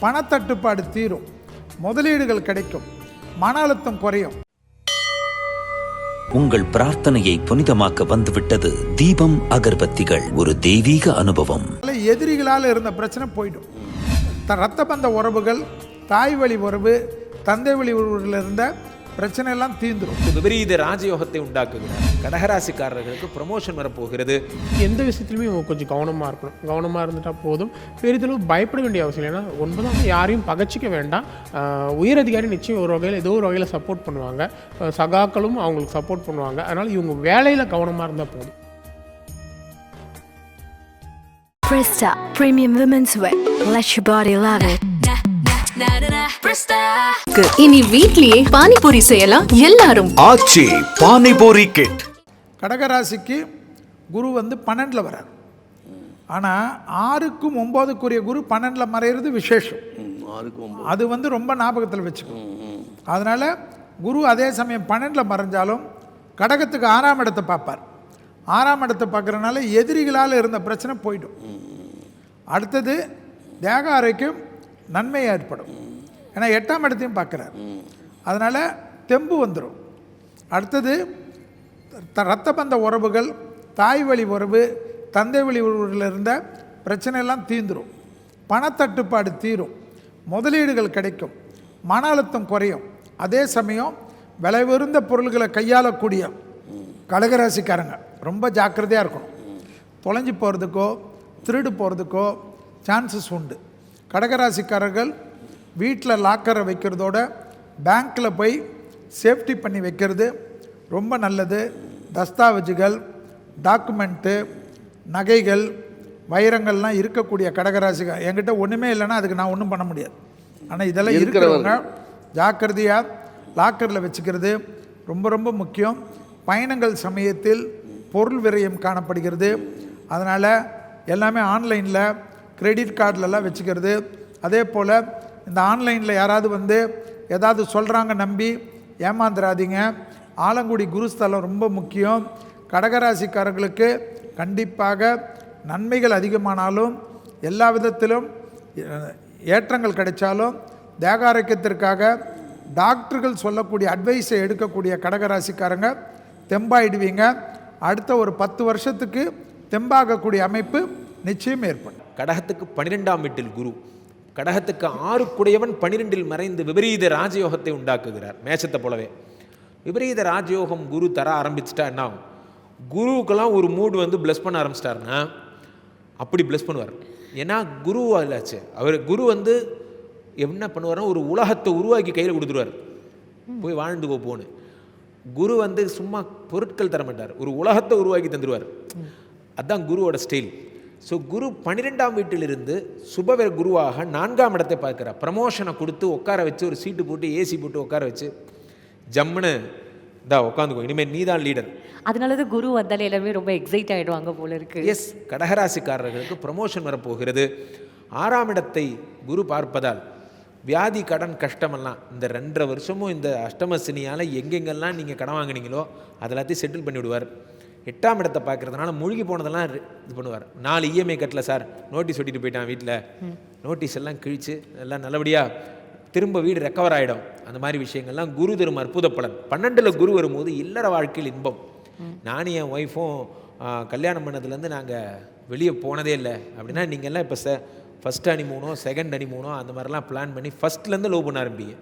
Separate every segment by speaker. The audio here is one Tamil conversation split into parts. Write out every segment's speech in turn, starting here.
Speaker 1: பணத்தட்டுப்பாடு தீரும். முதலீடுகள் கிடைக்கும். மன அழுத்தம் குறையும்.
Speaker 2: உங்கள் பிரார்த்தனையை புனிதமாக்க வந்துவிட்டது தீபம் அகர்பத்திகள். ஒரு தெய்வீக அனுபவம்.
Speaker 1: எதிரிகளால் இருந்த பிரச்சனை போயிடும். ரத்த பந்த உறவுகள் தாய் வழி உறவு தந்தை வழி உறவுல இருந்த பிரச்சனை எல்லாம் தீந்துரும்
Speaker 3: விபரீத ராஜயோகத்தை உண்டாக்குகிறார் கடகராசிக்காரர்களுக்கு ப்ரமோஷன் வரப்போகிறது.
Speaker 4: எந்த விஷயத்துலையுமே கொஞ்சம் கவனமாக இருக்கணும். கவனமாக இருந்துட்டா போதும். பெரிதளவு பயப்பட வேண்டிய அவசியம் இல்லை. ஏன்னா ஒன்பதாம் யாரையும் பகச்சிக்க வேண்டாம். உயர் அதிகாரி நிச்சயம் ஒரு வகையில் ஏதோ ஒரு வகையில் சப்போர்ட் பண்ணுவாங்க. சகாக்களும் அவங்களுக்கு சப்போர்ட் பண்ணுவாங்க. அதனால் இவங்க வேலையில் கவனமாக இருந்தால் போதும்.
Speaker 5: Presta Premium Women's Wear. Let your body love it.
Speaker 6: இனி வீட்லயே பானிபூரி செய்யலாம் எல்லாரும்.
Speaker 7: ஆச்சி பானிபூரி கிட்
Speaker 1: கடகராசிக்கு குரு வந்து பன்னெண்டில் வரார். ஆனால் ஆறுக்கும் ஒம்போதுக்குரிய குரு பன்னெண்டில் மறையிறது விசேஷம். அது வந்து ரொம்ப ஞாபகத்தில் வச்சுக்கணும். அதனால் குரு அதே சமயம் பன்னெண்டில் மறைஞ்சாலும் கடகத்துக்கு ஆறாம் இடத்தை பார்ப்பார். ஆறாம் இடத்தை பார்க்குறனால எதிரிகளால் இருந்த பிரச்சனை போயிடும். அடுத்தது தேக ஆரோக்கியம் நன்மை ஏற்படும். ஏன்னா எட்டாம் இடத்தையும் பார்க்குறார். அதனால் தெம்பு வந்துடும் அடுத்தது த ரத்த பந்த உறவுகள் தாய் வழி உறவு தந்தை வழி உறவுகளில் இருந்த பிரச்சனையெல்லாம் தீந்துடும் பணத்தட்டுப்பாடு தீரும். முதலீடுகள் கிடைக்கும். மன அழுத்தம் குறையும். அதே சமயம் விலை உயர்ந்த பொருள்களை கையாளக்கூடிய கடகராசிக்காரங்க ரொம்ப ஜாக்கிரதையாக இருக்கணும். தொலைஞ்சு போகிறதுக்கோ திருடு போகிறதுக்கோ சான்சஸ் உண்டு. கடகராசிக்காரர்கள் வீட்டில் லாக்கரை வைக்கிறதோட பேங்க்கில் போய் சேஃப்டி பண்ணி வைக்கிறது ரொம்ப நல்லது. தஸ்தாவேஜுகள் டாக்குமெண்ட்டு நகைகள் வைரங்கள்லாம் இருக்கக்கூடிய கடகராசிகள் என்கிட்ட ஒன்றுமே இல்லைன்னா அதுக்கு நான் ஒன்றும் பண்ண முடியாது. ஆனால் இதெல்லாம் இருக்கிறவங்க. ஜாக்கிரதையாக லாக்கரில் வச்சுக்கிறது ரொம்ப ரொம்ப முக்கியம். பயணங்கள் சமயத்தில் பொருள் விரயம் காணப்படுகிறது. அதனால் எல்லாமே ஆன்லைனில் கிரெடிட் கார்டிலலாம் வச்சுக்கிறது. அதே போல் இந்த ஆன்லைனில் யாராவது வந்து ஏதாவது சொல்கிறாங்க நம்பி ஏமாந்துடாதீங்க ஆலங்குடி குருஸ்தலம் ரொம்ப முக்கியம். கடகராசிக்காரர்களுக்கு கண்டிப்பாக நன்மைகள் அதிகமானாலும் எல்லா விதத்திலும் ஏற்றங்கள் கிடைச்சாலும் தேகாரோக்கியத்திற்காக டாக்டர்கள் சொல்லக்கூடிய அட்வைஸை எடுக்கக்கூடிய கடகராசிக்காரங்க தெம்பாயிடுவீங்க. அடுத்த ஒரு பத்து வருஷத்துக்கு தெம்பாகக்கூடிய அமைப்பு நிச்சயம் ஏற்படும்.
Speaker 3: கடகத்துக்கு பன்னிரெண்டாம் வீட்டில் குரு. கடகத்துக்கு ஆறு குடையவன் பன்னிரெண்டில் மறைந்து விபரீத ராஜயோகத்தை உண்டாக்குகிறார். மேஷத்தை போலவே. விபரீத ராஜயோகம் குரு தர ஆரம்பிச்சிட்டா என்ன ஆகும் குருவுக்கெல்லாம் ஒரு மூடு வந்து ப்ளஸ் பண்ண ஆரம்பிச்சிட்டாருன்னா அப்படி ப்ளஸ் பண்ணுவார். ஏன்னா குரு ஆச்சு அவர் குரு வந்து என்ன பண்ணுவார்னா ஒரு உலகத்தை உருவாக்கி கையில் கொடுத்துருவார். போய் வாழ்ந்துக்கோ போன்னு. குரு வந்து சும்மா பொருட்கள் தர மாட்டார் ஒரு உலகத்தை உருவாக்கி தந்துடுவார் அதான் குருவோட ஸ்டைல் ஸோ குரு பன்னிரெண்டாம் வீட்டிலிருந்து சுபவ குருவாக நான்காம் இடத்தை பார்க்கிறார். ப்ரமோஷனை கொடுத்து உட்கார வச்சு ஒரு சீட்டு போட்டு ஏசி போட்டு உட்கார வச்சு ஜம்முன்னு இந்தா உட்காந்துக்கோ. இனிமேல் நீ தான் லீடர்
Speaker 8: அதனால தான் குரு வந்தாலே எல்லாருமே ரொம்ப எக்ஸைட் ஆயிடுவாங்க போல இருக்கு.
Speaker 3: எஸ் கடகராசிக்காரர்களுக்கு ப்ரமோஷன் வரப்போகிறது. ஆறாம் இடத்தை குரு பார்ப்பதால் வியாதி கடன் கஷ்டமெல்லாம் இந்த ரெண்டரை வருஷமும் இந்த அஷ்டம சனியால் எங்கெங்கெல்லாம் நீங்கள் கடன் வாங்குனீங்களோ அது எல்லாத்தையும் செட்டில் பண்ணி விடுவார் எட்டாம் இடத்தை பார்க்கறதுனால மூழ்கி போனதெல்லாம் இது பண்ணுவார். நாலு இஎம்ஐ கட்டல சார். நோட்டீஸ் ஒட்டிட்டு போயிட்டான் வீட்டில் நோட்டீஸ் எல்லாம் கிழிச்சு எல்லாம் நல்லபடியாக திரும்ப வீடு ரெக்கவர் ஆகிடும் அந்த மாதிரி விஷயங்கள்லாம் குரு தரும் அற்புத பலன் பன்னெண்டில் குரு வரும்போது இல்லற வாழ்க்கையில் இன்பம். நானும் என் ஒய்ஃபும் கல்யாணம் பண்ணதுலேருந்து நாங்கள் வெளியே போனதே இல்லை. அப்படின்னா நீங்கள்லாம் இப்போ ச ஃபஸ்ட் அனிமூனோ செகண்ட் அனிமூனோ அந்த மாதிரிலாம் பிளான் பண்ணி ஃபஸ்ட்லேருந்து லவ் பண்ண ஆரம்பிங்க.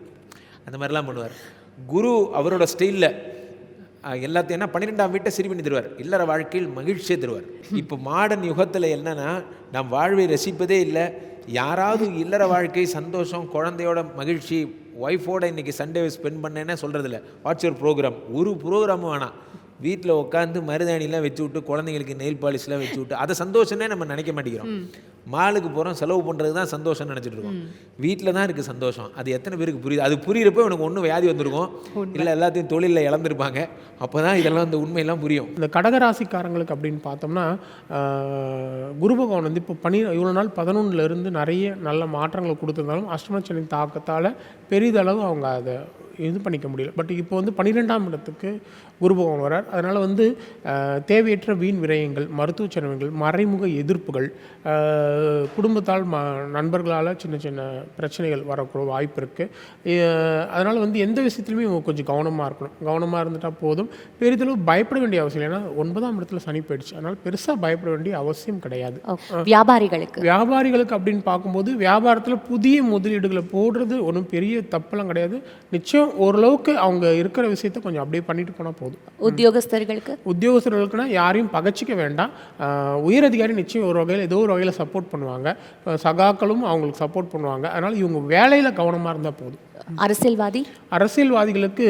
Speaker 3: அந்த மாதிரிலாம் பண்ணுவார். குரு அவரோட ஸ்டைலில் எல்லாத்தையும் என்ன பன்னிரெண்டாம் வீட்டை சரி பண்ணி தருவார். இல்லற வாழ்க்கையில் மகிழ்ச்சியை தருவார். இப்போ மாடர்ன் யுகத்தில் என்னன்னா நாம் வாழ்வை ரசிப்பதே இல்லை. யாராவது இல்லற வாழ்க்கை சந்தோஷம் குழந்தையோட மகிழ்ச்சி ஒய்ஃபோட இன்னைக்கு சண்டே ஸ்பெண்ட் பண்ணேன்னே சொல்கிறதில்ல வாட்ஸ் யுவர் ப்ரோக்ராம் ஒரு ப்ரோக்ராமும் வேணாம். வீட்டில் உட்காந்து மருதாணிலாம் வச்சு விட்டு குழந்தைங்களுக்கு நெயில் பாலிஷ்லாம் வச்சு விட்டு அதை சந்தோஷமே நம்ம நினைக்க மாட்டேங்கிறோம். மாலுக்கு போகிறோம் செலவு பண்ணுறது தான் சந்தோஷம்னு நினச்சிட்டு இருக்கோம். வீட்டில் தான் இருக்குது சந்தோஷம். அது எத்தனை பேருக்கு புரியுது? அது புரியிறப்போ எனக்கு ஒன்றும் வியாதி வந்திருக்கும். இல்லை எல்லாத்தையும் தொழிலில் இழந்திருப்பாங்க. அப்போ தான் இதெல்லாம் இந்த உண்மையெல்லாம் புரியும்.
Speaker 4: இந்த கடகராசிக்காரங்களுக்கு அப்படின்னு பார்த்தோம்னா குரு பகவான் வந்து இப்போ பனி இவ்வளோ நாள் பதினொன்றுல இருந்து நிறைய நல்ல மாற்றங்களை கொடுத்துருந்தாலும் அஷ்டமச்சனி தாக்கத்தால் பெரிதளவு அவங்க அதை இது பண்ணிக்க முடியல. பட் இப்போ வந்து பன்னிரெண்டாம் இடத்துக்கு குரு பகவான் வரார் அதனால் வந்து தேவையற்ற வீண் விரயங்கள் மருத்துவ செலவுகள் மறைமுக எதிர்ப்புகள் குடும்பத்தால் ம நண்பர்களால் சின்ன சின்ன பிரச்சனைகள் வரக்கூட வாய்ப்பு இருக்குது அதனால் வந்து எந்த விஷயத்துலையுமே இவங்க கொஞ்சம் கவனமாக இருக்கணும். கவனமாக இருந்துட்டால் போதும். பெரிதளவு பயப்பட வேண்டிய அவசியம் ஏன்னா ஒன்பதாம் இடத்துல சனி போயிடுச்சு. அதனால் பெருசாக பயப்பட வேண்டிய அவசியம் கிடையாது.
Speaker 8: வியாபாரிகளுக்கு.
Speaker 4: வியாபாரிகளுக்கு அப்படின்னு பார்க்கும்போது வியாபாரத்தில் புதிய முதலீடுகளை போடுறது ஒன்றும் பெரிய தப்பெல்லாம் கிடையாது. நிச்சயம் ஓரளவுக்கு அவங்க இருக்கிற விஷயத்த கொஞ்சம் அப்படியே பண்ணிட்டு போனால் போதும்.
Speaker 8: உத்தியோகஸ்தர்களுக்கு?
Speaker 4: உத்தியோகஸ்தர்களுக்குன்னா யாரையும் பகச்சிக்க வேண்டாம். உயரதிகாரி நிச்சயம் ஒரு வகையில் ஏதோ ஒரு வகையில் சப்போர்ட் பண்ணுவாங்க. சகாக்களும் அவங்களுக்கு சப்போர்ட் பண்ணுவாங்க. அதனால் இவங்க வேலையில் கவனமாக இருந்தால் போதும்.
Speaker 8: அரசியல்வாதி?
Speaker 4: அரசியல்வாதிகளுக்கு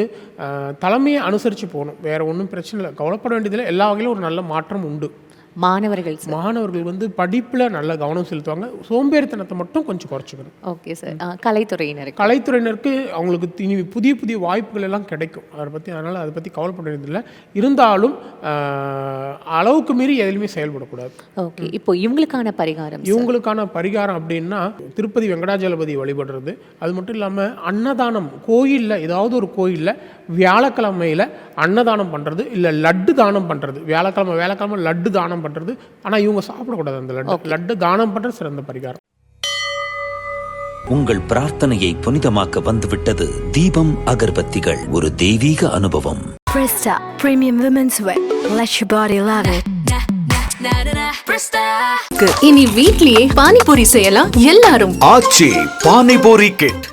Speaker 4: தலைமையை அனுசரித்து போகணும். வேறு ஒன்றும் பிரச்சனை இல்லை. கவலைப்பட வேண்டியதில்லை. எல்லா வகையிலும் ஒரு நல்ல மாற்றம் உண்டு.
Speaker 8: மாணவர்கள்
Speaker 4: மாணவர்கள் வந்து படிப்பில் நல்ல கவனம் செலுத்துவாங்க. சோம்பேறித்தனத்தை மட்டும் கொஞ்சம் குறைச்சிக்கணும்.
Speaker 8: Okay sir. ஆ, கலைத்துறையினருக்கு.
Speaker 4: அவங்களுக்கு இனி புதிய புதிய வாய்ப்புகள் எல்லாம் கிடைக்கும். அதை பற்றி அதனால் அதை பற்றி கவலைப்பட வேண்டியதில்லை இருந்தாலும் அளவுக்கு மீறி எதுலையுமே செயல்படக்கூடாது.
Speaker 8: ஓகே. இப்போ இவங்களுக்கான பரிகாரம்.
Speaker 4: இவங்களுக்கான பரிகாரம் அப்படின்னா திருப்பதி வெங்கடாஜலபதி வழிபடுறது. அது மட்டும் இல்லாமல் அன்னதானம் கோயிலில் ஏதாவது ஒரு கோயிலில் வியாழக்கிழமையில் அன்னதானம் பண்ணுறது இல்லை லட்டு தானம் பண்ணுறது வியாழக்கிழமை வியாழக்கிழமை லட்டு தானம் பண்ணுறது ஆனால் இவங்க சாப்பிடக்கூடாது அந்த லட்டு. லட்டு தானம் பண்ணுறது சிறந்த பரிகாரம்.
Speaker 2: உங்கள் பிரார்த்தனையை புனிதமாக்க வந்துவிட்டது தீபம் அகர்பத்திகள். ஒரு தெய்வீக அனுபவம்.
Speaker 5: Presta Premium Women's Wear. Let your body love it.
Speaker 6: இனி வீட்லயே பானிபூரி செய்யலாம் எல்லாரும்.
Speaker 7: ஆச்சி பானிபூரி கிட்